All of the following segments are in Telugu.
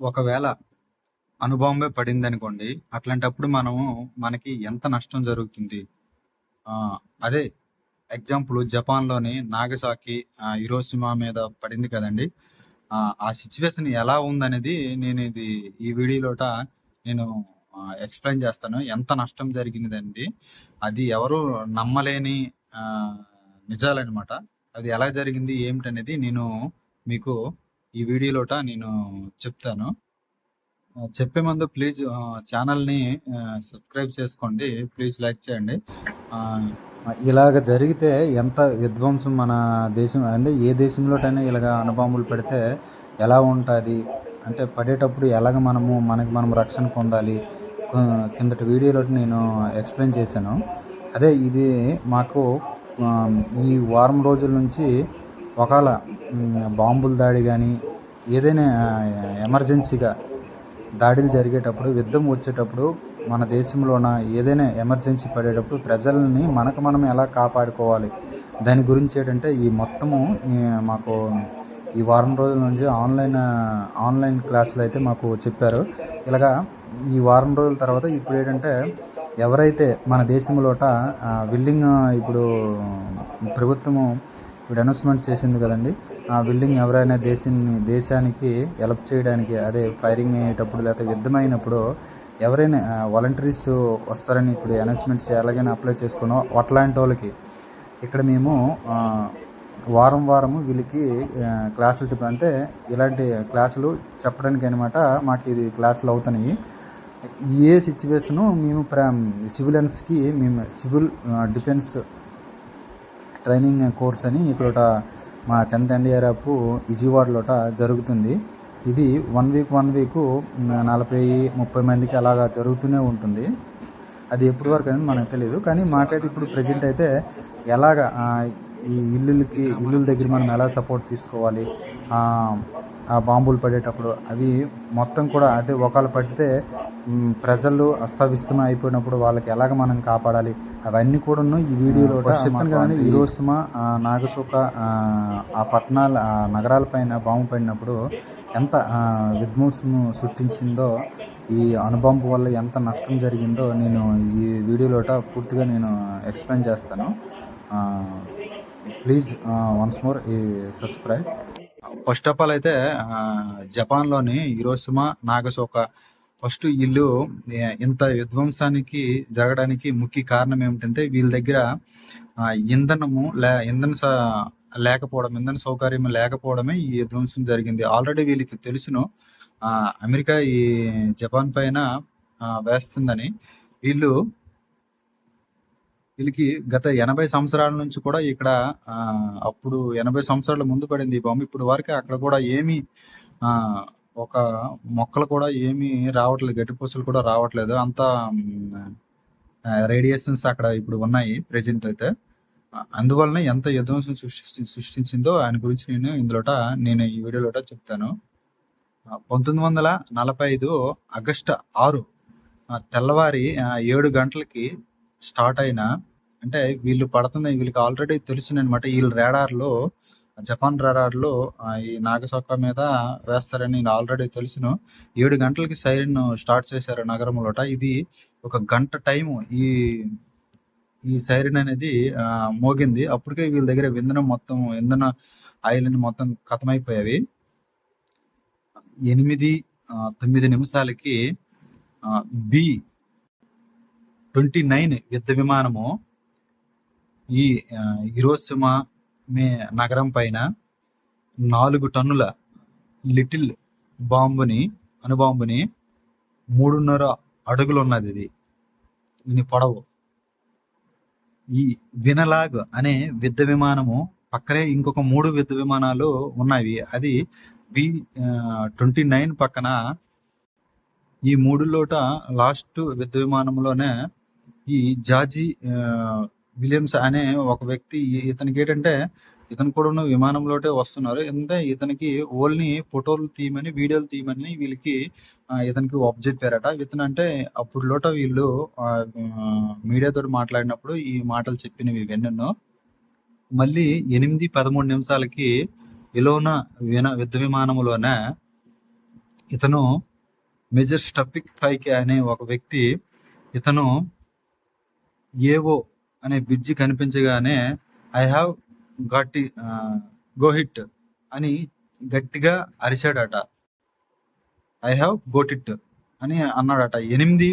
ఒకవేళ అణుబాంబే పడిందనుకోండి. అట్లాంటప్పుడు మనము మనకి ఎంత నష్టం జరుగుతుంది? అదే ఎగ్జాంపుల్ జపాన్‌లోని నాగసాకి ఆహ్, హిరోషిమా మీద పడింది కదండీ! ఆ సిచ్యువేషన్ ఎలా ఉందనేది నేను ఇది ఈ వీడియోలోట నేను ఎక్స్‌ప్లెయిన్ చేస్తాను. ఎంత నష్టం జరిగినదనేది. అది ఎవరు నమ్మలేని ఆహ్, నిజాలనమాట. అది ఎలా జరిగింది ఏమిటనేది నేను మీకు ఈ వీడియోలోట నేను చెప్తాను. చెప్పే ముందు ప్లీజ్ ఛానల్ని సబ్స్క్రైబ్ చేసుకోండి. ప్లీజ్ లైక్ చేయండి. ఇలాగ జరిగితే ఎంత విధ్వంసం మన దేశం అంటే ఏ దేశంలోటైనా ఇలాగ అనుబాంబులు పెడితే ఎలా ఉంటుంది అంటే పడేటప్పుడు ఎలాగ మనము మనకి మనం రక్షణ పొందాలి? ఆహ్, కిందటి వీడియోలో నేను ఎక్స్‌ప్లెయిన్ చేశాను. అదే ఇది మాకు ఈ వారం రోజుల నుంచి ఒకవేళ బాంబుల దాడి కానీ ఏదైనా ఎమర్జెన్సీగా దాడులు జరిగేటప్పుడు, యుద్ధం వచ్చేటప్పుడు మన దేశంలోన ఏదైనా ఎమర్జెన్సీ పడేటప్పుడు ప్రజల్ని మనకు మనం ఎలా కాపాడుకోవాలి? దాని గురించి ఏంటంటే ఈ మొత్తము మాకు ఈ వారం రోజుల నుంచి ఆన్‌లైన్ ఆన్‌లైన్ క్లాసులు అయితే మాకు చెప్పారు. ఇలాగా ఈ వారం రోజుల తర్వాత ఇప్పుడు ఏంటంటే ఎవరైతే మన దేశంలోట విల్లింగ్ ఇప్పుడు ప్రభుత్వము ఇప్పుడు అనౌన్స్‌మెంట్ చేసింది కదండీ! ఆ బిల్డింగ్ ఎవరైనా దేశాన్ని దేశానికి హెల్ప్ చేయడానికి అదే ఫైరింగ్ అయ్యేటప్పుడు లేకపోతే యుద్ధమైనప్పుడు ఎవరైనా వాలంటీర్స్ వస్తారని ఇప్పుడు అనౌన్స్‌మెంట్స్ ఎలాగైనా అప్లై చేసుకున్నాం అట్లాంటోళ్ళకి ఇక్కడ మేము వారం వారము వీళ్ళకి క్లాసులు చెప్ప అంటే ఇలాంటి క్లాసులు చెప్పడానికి అనమాట మాకు ఇది క్లాసులు అవుతున్నాయి. ఏ సిచ్యువేషను మేము ప్రా సివిలియన్స్‌కి మేము సివిల్ డిఫెన్స్ ట్రైనింగ్ కోర్స్ అని ఇక్కడ మా 10థ్ ఎన్‌డీఆర్‌ఎఫ్ విజయవాడలోట జరుగుతుంది. ఇది వన్ వీక్, వన్ వీకు నలభై ముప్పై మందికి అలాగా జరుగుతూనే ఉంటుంది. అది ఎప్పటి అని మనకు తెలియదు కానీ మాకైతే ఇప్పుడు ప్రెజెంట్ అయితే ఎలాగా ఈ ఇల్లులకి ఇల్లుల దగ్గర మనం ఎలా సపోర్ట్ తీసుకోవాలి? ఆ బాంబులు పడేటప్పుడు అవి మొత్తం కూడా అదే ఒకళ్ళు పడితే ప్రజలు అస్తవ్యస్తం అయిపోయినప్పుడు వాళ్ళకి ఎలాగ మనం కాపాడాలి? అవన్నీ కూడాను ఈ వీడియోలో చెప్పాను కదండీ! హిరోషిమా, ఆహ్, నాగసోక ఆ పట్టణాల ఆ నగరాల పైన బాంబు పడినప్పుడు ఎంత విధ్వంసం సృష్టించిందో ఈ అణుబాంబు వల్ల ఎంత నష్టం జరిగిందో నేను ఈ వీడియోలోట పూర్తిగా నేను ఎక్స్‌ప్లెయిన్ చేస్తాను. ప్లీజ్ వన్స్ మోర్ ఈ సబ్స్క్రైబ్. ఫస్ట్ ఆఫ్ ఆల్ అయితే జపాన్‌లోని హిరోషిమా, నాగసోక ఫస్ట్ వీళ్ళు ఇంత విధ్వంసానికి జరగడానికి ముఖ్య కారణం ఏమిటంటే వీళ్ళ దగ్గర ఇంధనము లే ఇంధన స లేకపోవడం, ఇంధన సౌకర్యం లేకపోవడమే ఈ విధ్వంసం జరిగింది. ఆల్రెడీ వీళ్ళకి తెలుసును అమెరికా ఈ జపాన్ పైన వేస్తుందని. వీళ్ళు వీళ్ళకి గత 80 సంవత్సరాల నుంచి కూడా ఇక్కడ అప్పుడు 80 సంవత్సరాల ముందు పడింది ఈ బాంబు. ఇప్పుడు వరకు అక్కడ కూడా ఏమీ ఒక మొక్కలు కూడా ఏమీ రావట్లేదు. గడ్డిపూసలు కూడా రావట్లేదు. అంతా రేడియేషన్స్ అక్కడ ఇప్పుడు ఉన్నాయి ప్రెజెంట్ అయితే. అందువలన ఎంత విధ్వంసం సృష్టి సృష్టించిందో ఆయన గురించి నేను ఇందులోట నేను ఈ వీడియోలోట చెప్తాను. పంతొమ్మిది వందల నలభై ఐదు ఆగస్టు ఆరు తెల్లవారి ఏడు గంటలకి స్టార్ట్ అయిన అంటే వీళ్ళు పడుతున్న వీళ్ళకి ఆల్రెడీ తెలుసుననమాట. వీళ్ళ రాడార్‌లో జపాన్ రాడార్‌లో ఈ నాగసొక్క మీద వేస్తారని ఆల్రెడీ తెలుసును. ఏడు గంటలకి సైరన్ స్టార్ట్ చేశారు నగరంలోట. ఇది ఒక గంట టైము ఈ ఈ సైరన్ అనేది మోగింది. అప్పటికే వీళ్ళ దగ్గర ఇంధనం మొత్తం ఇంధన ఆయిల్ మొత్తం ఖతమైపోయేవి. ఎనిమిది తొమ్మిది నిమిషాలకి బి ట్వంటీ నైన్ యుద్ధ విమానము ఈ హిరోసిమా మే నగరం పైన నాలుగు టన్నుల లిటిల్ బాంబుని అణుబాంబుని 3.5 అడుగులున్నదిది. దీని పొడవు. ఈ వినలాగ్ అనే యుద్ధ విమానము పక్కనే ఇంకొక మూడు యుద్ధ విమానాలు ఉన్నాయి అది బి ట్వంటీ నైన్ పక్కన ఈ మూడులోట లాస్ట్ యుద్ధ విమానంలోనే ఈ జాజీ విలియమ్స్ అనే ఒక వ్యక్తి ఇతనికి ఏంటంటే ఇతను కూడా విమానంలోటే వస్తున్నారు. అంటే ఇతనికి ఓన్లీ ఫోటోలు తీయమని, వీడియోలు తీయమని వీళ్ళకి ఇతనికి ఒప్ చెప్పారట ఇతనంటే అప్పుడులోట వీళ్ళు ఆహ్, ఆహ్, మాట్లాడినప్పుడు ఈ మాటలు చెప్పినవి ఇవన్నీను. మళ్ళీ 8, 13 నిమిషాలకి ఇలోన విన యుద్ధ విమానంలోనే ఇతను మెజర్ స్టపిక్ ఫైకి అనే ఒక వ్యక్తి ఇతను ఏవో అనే బ్రిడ్జి కనిపించగానే I have got go hit అని గట్టిగా అరిచాడట. ఐ హ్యావ్ గోట్ ఇట్ అని అన్నాడట. ఎనిమిది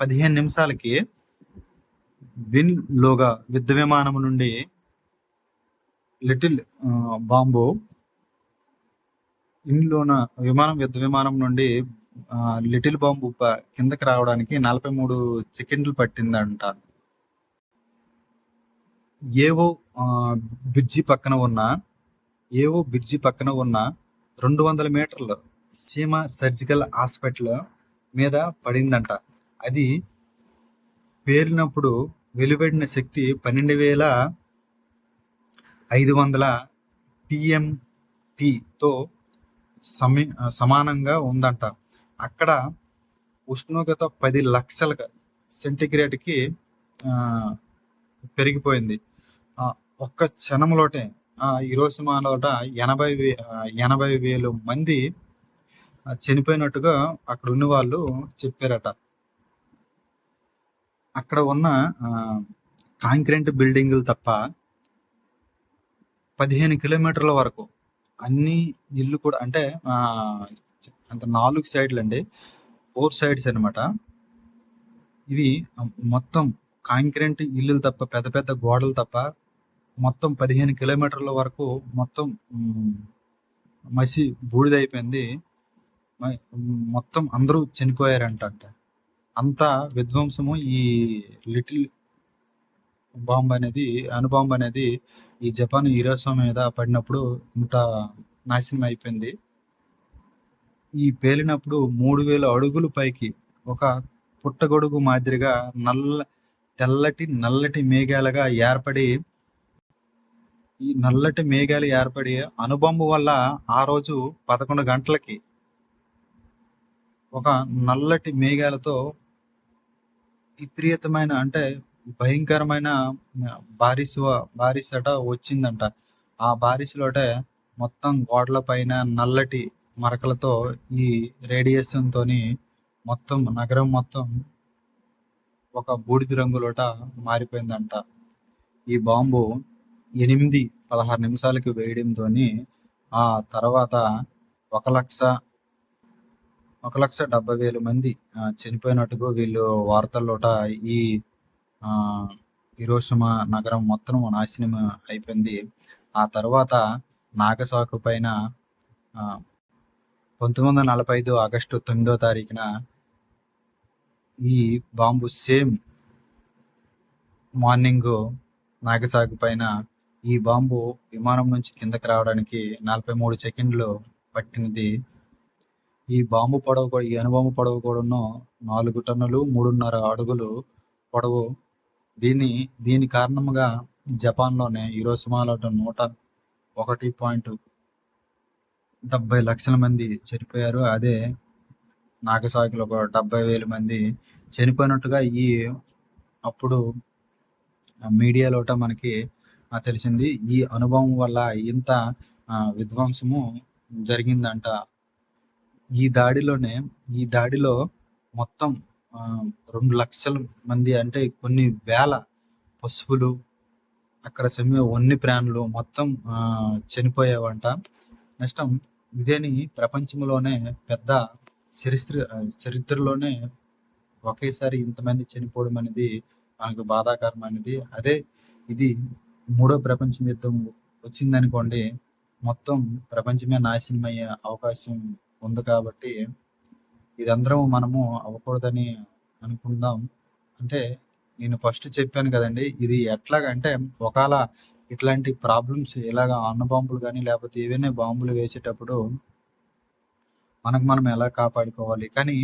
పదిహేను నిమిషాలకి విన్ లోగా యుద్ధ విమానం నుండి లిటిల్ బాంబు ఇన్లోన విమానం యుద్ధ విమానం నుండి లిటిల్ బాంబు కిందకి రావడానికి నలభై మూడు సెకండ్లు పట్టిందంట. ఏవో బ్రిడ్జి పక్కన ఉన్న ఏవో బ్రిడ్జి పక్కన ఉన్న రెండు వందల మీటర్లు సీమ సర్జికల్ హాస్పిటల్ మీద పడిందంట. అది పేలినప్పుడు వెలువడిన శక్తి పన్నెండు వేల ఐదు వందల టీఎంటీతో సమీ సమానంగా ఉందంట. అక్కడ ఉష్ణోగ్రత పది లక్షల సెంటిగ్రేడ్కి పెరిగిపోయింది. ఒక్క క్షణంలోటే ఆ ఇరోసిమాలోట ఎనభై వే ఎనభై వేలు మంది చనిపోయినట్టుగా అక్కడ ఉన్న వాళ్ళు చెప్పారట. అక్కడ ఉన్న కాంక్రీట్ బిల్డింగులు తప్ప పదిహేను కిలోమీటర్ల వరకు అన్ని ఇల్లు కూడా అంటే అంత నాలుగు సైడ్లు అండి ఫోర్ సైడ్స్ అనమాట ఇవి మొత్తం కాంక్రీట్ ఇల్లులు తప్ప పెద్ద పెద్ద గోడలు తప్ప మొత్తం పదిహేను కిలోమీటర్ల వరకు మొత్తం మసి బూడిదైపోయింది మొత్తం అందరూ చనిపోయారంట అంత విధ్వంసము ఈ లిటిల్ బాంబు అనేది అణుబాంబు అనేది ఈ జపాన్ హీరోసా మీద పడినప్పుడు ఇంత నాశనం అయిపోయింది. ఈ పేలినప్పుడు మూడు వేల అడుగులు పైకి ఒక పుట్టగొడుగు మాదిరిగా నల్ల తెల్లటి నల్లటి మేఘాలుగా ఏర్పడి ఈ నల్లటి మేఘాలు ఏర్పడి అణుబాంబు వల్ల ఆ రోజు పదకొండు గంటలకి ఒక నల్లటి మేఘాలతో విపరీతమైన అంటే భయంకరమైన బారిస్ బారిస్ అట వచ్చిందంట. ఆ బారిస్లోటే మొత్తం గోడల పైన నల్లటి మరకలతో ఈ రేడియేషన్తో మొత్తం నగరం మొత్తం ఒక బూడిద రంగులోట మారిపోయిందంట. ఈ బాంబు ఎనిమిది పదహారు నిమిషాలకి వేయడంతో ఆ తర్వాత ఒక లక్ష ఒక లక్ష డెబ్బై వేల మంది చనిపోయినట్టుగా వీళ్ళు వార్తల్లోట ఈ ఆ, నగరం మొత్తం నాశనం అయిపోయింది. ఆ తర్వాత నాగసాకు పైన ఆ, పంతొమ్మిది వందల నలభై ఐదు ఆగస్టు తొమ్మిదో తారీఖున ఈ బాంబు సేమ్ మార్నింగ్ నాగసాగు పైన ఈ బాంబు విమానం నుంచి కిందకి రావడానికి నలభై మూడు సెకండ్లు పట్టినది ఈ బాంబు పొడవు కూడా ఈ అణుబాంబు పొడవు కూడాను నాలుగు టన్నులు మూడున్నర అడుగులు పొడవు. దీని దీని కారణంగా జపాన్లోనే ఈరోసుమాలో నూట ఒకటి పాయింట్ డెబ్బై లక్షల మంది చనిపోయారు. అదే నాగసాకిలో ఒక డెబ్బై వేల మంది చనిపోయినట్టుగా ఈ అప్పుడు మీడియాలోట మనకి తెలిసింది. ఈ అనుభవం వల్ల ఇంత విధ్వంసము జరిగిందంట. ఈ దాడిలోనే ఈ దాడిలో మొత్తం రెండు లక్షల మంది అంటే కొన్ని వేల పశువులు అక్కడ సమ్మె వన్య ప్రాణులు మొత్తం చనిపోయావంట. నెక్స్ట్ ఇదేని ప్రపంచంలోనే పెద్ద చరిత్ర చరిత్రలోనే ఒకేసారి ఇంతమంది చనిపోవడం అనేది మనకు బాధాకరం అనేది. అదే ఇది మూడో ప్రపంచ యుద్ధం వచ్చిందనుకోండి మొత్తం ప్రపంచమే నాశనం అయ్యే అవకాశం ఉంది కాబట్టి ఇదందరం మనము అవ్వకూడదని అనుకుందాం. అంటే నేను ఫస్ట్ చెప్పాను కదండి ఇది ఎట్లాగంటే ఒకవేళ ఇట్లాంటి ప్రాబ్లమ్స్ ఇలాగ అన్న బాంబులు కానీ లేకపోతే ఏవైనా బాంబులు వేసేటప్పుడు మనకు మనం ఎలా కాపాడుకోవాలి? కానీ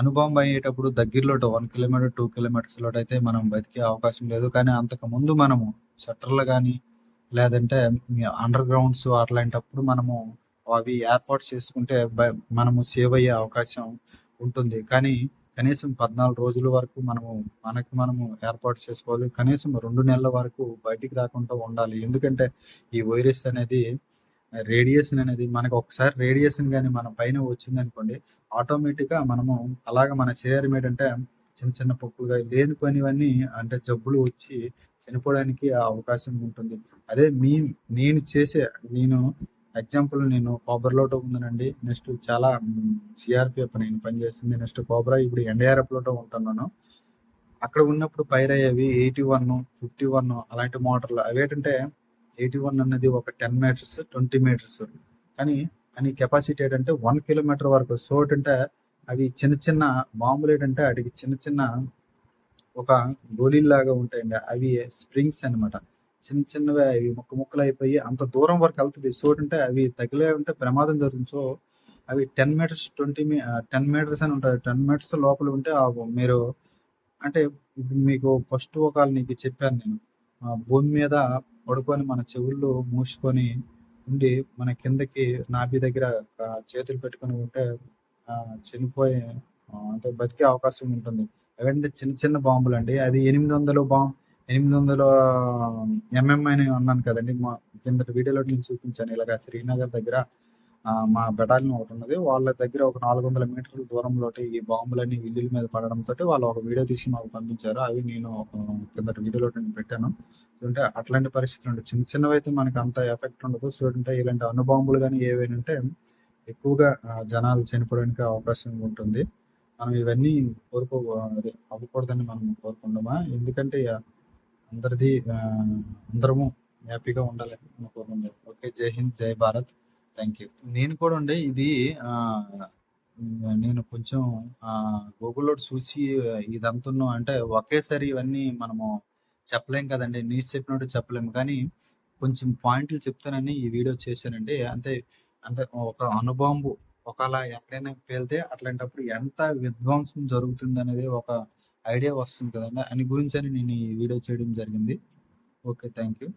అనుభవం అయ్యేటప్పుడు దగ్గరలో వన్ కిలోమీటర్ టూ కిలోమీటర్స్లో అయితే మనం బతికే అవకాశం లేదు. కానీ అంతకు ముందు మనము షట్టర్లు కానీ లేదంటే అండర్ గ్రౌండ్స్ అట్లాంటప్పుడు మనము అవి ఏర్పాటు చేసుకుంటే మనము సేవ్ అయ్యే అవకాశం ఉంటుంది. కానీ కనీసం పద్నాలుగు రోజుల వరకు మనము మనకు మనము ఏర్పాటు చేసుకోవాలి. కనీసం రెండు నెలల వరకు బయటికి రాకుండా ఉండాలి. ఎందుకంటే ఈ వైరస్ అనేది రేడియేషన్ అనేది మనకు ఒకసారి రేడియేషన్ కానీ మన పైన వచ్చింది అనుకోండి ఆటోమేటిక్‌గా మనము అలాగా మన శరీరం ఏంటంటే చిన్న చిన్న పొక్కులుగా లేనిపోయినవన్నీ అంటే జబ్బులు వచ్చి చనిపోవడానికి అవకాశం ఉంటుంది. అదే మీ నేను చేసే నేను ఎగ్జాంపుల్ నేను కోబ్రాలోటో ఉందనండి. నెక్స్ట్ చాలా సిఆర్పిఎఫ్ నేను పనిచేస్తుంది. నెక్స్ట్ కోబ్రా ఇప్పుడు ఎన్‌డీఆర్‌ఎఫ్‌లోటో ఉంటున్నాను. అక్కడ ఉన్నప్పుడు ఫైర్ అయ్యేవి 81, 51 అలాంటి మోటార్లు. అవేంటంటే 81 అన్నది ఒక 10 మీటర్స్, 20 మీటర్స్. కానీ అని కెపాసిటీ ఏంటంటే వన్ కిలోమీటర్ వరకు. సో, ఏంటంటే అవి చిన్న చిన్న మామూలు ఏంటంటే ఆటికి చిన్న చిన్న ఒక గోళీల్లాగా ఉంటాయండి. అవి స్ప్రింగ్స్ అన్నమాట. చిన్న చిన్నవి అవి ముక్క ముక్కలు అయిపోయి అంత దూరం వరకు వెళ్తుంది సో, ఏంటంటే అవి తగిలాయంటే ప్రమాదం జరుగుతుంది. సో, అవి 10 మీటర్స్, 20 మీ టెన్ మీటర్స్ అని ఉంటాయి. 10 మీటర్స్ లోపల ఉంటే మీరు అంటే ఇప్పుడు మీకు ఫస్ట్ ఒకళ్ళు నీకు చెప్పాను నేను. భూమి మీద పడుకొని మన చెవుల్లో మూసుకొని ఉండి మన కిందకి నాభి దగ్గర చేతులు పెట్టుకొని ఉంటే చనిపోయే అంటే బతికే అవకాశం ఉంటుంది. అవేంటి చిన్న చిన్న బాంబులండి. అది ఎనిమిది 800 ఎనిమిది 800 ఎంఎంఐ అని అన్నాను కదండీ! మా కిందటి వీడియోలో నేను చూపించాను. ఇలాగ శ్రీనగర్ దగ్గర మా బెటాలియన్ ఒకటున్నది. వాళ్ళ దగ్గర ఒక 400 మీటర్ల దూరంలోటి ఈ బాంబులన్నీ ఇల్లుల మీద పడడంతో వాళ్ళు ఒక వీడియో తీసి మాకు పంపించారు. అవి నేను ఆహ్, కిందటి వీడియోలో నేను పెట్టాను. అంటే అట్లాంటి పరిస్థితులుంటాయి. చిన్న చిన్నవైతే మనకు అంత ఎఫెక్ట్ ఉండదు. సో, అంటే ఇలాంటి అణుబాంబులు బాంబులు ఏవైనా ఉంటే ఎక్కువగా జనాలు చనిపోవడానికి అవకాశం ఉంటుంది. మనం ఇవన్నీ కోరుకో అదే అవ్వకూడదని మనం కోరుకుంటామా ఎందుకంటే అందరిది అందరము హ్యాపీగా ఉండాలని మనం కోరుకుందాం. ఓకే. జై హింద్, జై భారత్. Thank you. నేను కూడా అండి ఇది నేను కొంచెం గూగుల్‌లో చూసి ఇదంతును అంటే ఒకేసారి ఇవన్నీ మనము చెప్పలేం కదండి న్యూస్ చెప్పినట్టు చెప్పలేము. కానీ కొంచెం పాయింట్లు చెప్తానని ఈ వీడియో చేశానండి. అంటే అంటే ఒక అనుభవంబు ఒకలా ఎక్కడైనా పేలితే అట్లాంటప్పుడు ఎంత విధ్వంసం జరుగుతుంది అనేది ఒక ఐడియా వస్తుంది కదండీ! దాని అని నేను ఈ వీడియో చేయడం జరిగింది. ఓకే. Thank you.